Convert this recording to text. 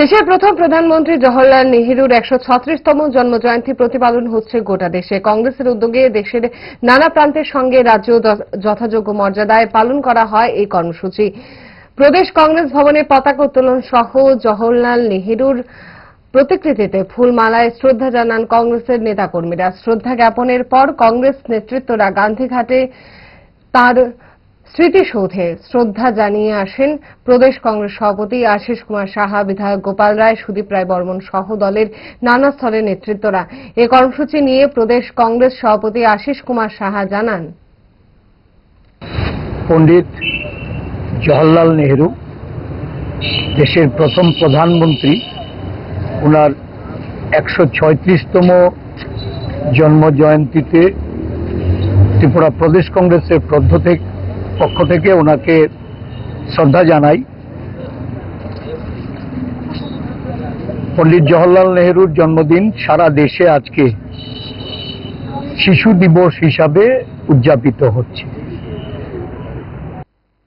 দেশের প্রথম প্রধানমন্ত্রী জওহরলাল নেহরুর একশো ছত্রিশতম জন্মজয়ন্তী প্রতিপালন হচ্ছে গোটা দেশে। কংগ্রেসের উদ্যোগে দেশের নানা প্রান্তের সঙ্গে রাজ্য যথাযোগ্য মর্যাদায় পালন করা হয় এই কর্মসূচি। প্রদেশ কংগ্রেস ভবনে পতাকা উত্তোলন সহ জওহরলাল নেহেরুর প্রতিকৃতিতে ফুলমালায় শ্রদ্ধা জানান কংগ্রেসের নেতাকর্মীরা। শ্রদ্ধা জ্ঞাপনের পর কংগ্রেস নেতৃত্বরা গান্ধীঘাটে তার স্মৃতিসৌধে শ্রদ্ধা জানিয়ে আসেন প্রদেশ কংগ্রেস সভাপতি আশিস কুমার সাহা, বিধায়ক গোপাল রায়, সুদীপ রায় বর্মন সহ দলের নানা স্তরের নেতৃত্বরা। এ কর্মসূচি নিয়ে প্রদেশ কংগ্রেস সভাপতি আশিস কুমার সাহা জানান। পণ্ডিত জওহরলাল নেহেরু, দেশের প্রথম প্রধানমন্ত্রী ওনার একশো ছয়ত্রিশতম জন্ম জয়ন্তীতে ত্রিপুরা প্রদেশ কংগ্রেসের থেকে পক্ষ থেকে ওনাকে শ্রদ্ধা জানাই। পণ্ডিত জওহরলাল নেহরুর জন্মদিন সারা দেশে আজকে শিশু দিবস হিসাবে উদযাপিত হচ্ছে।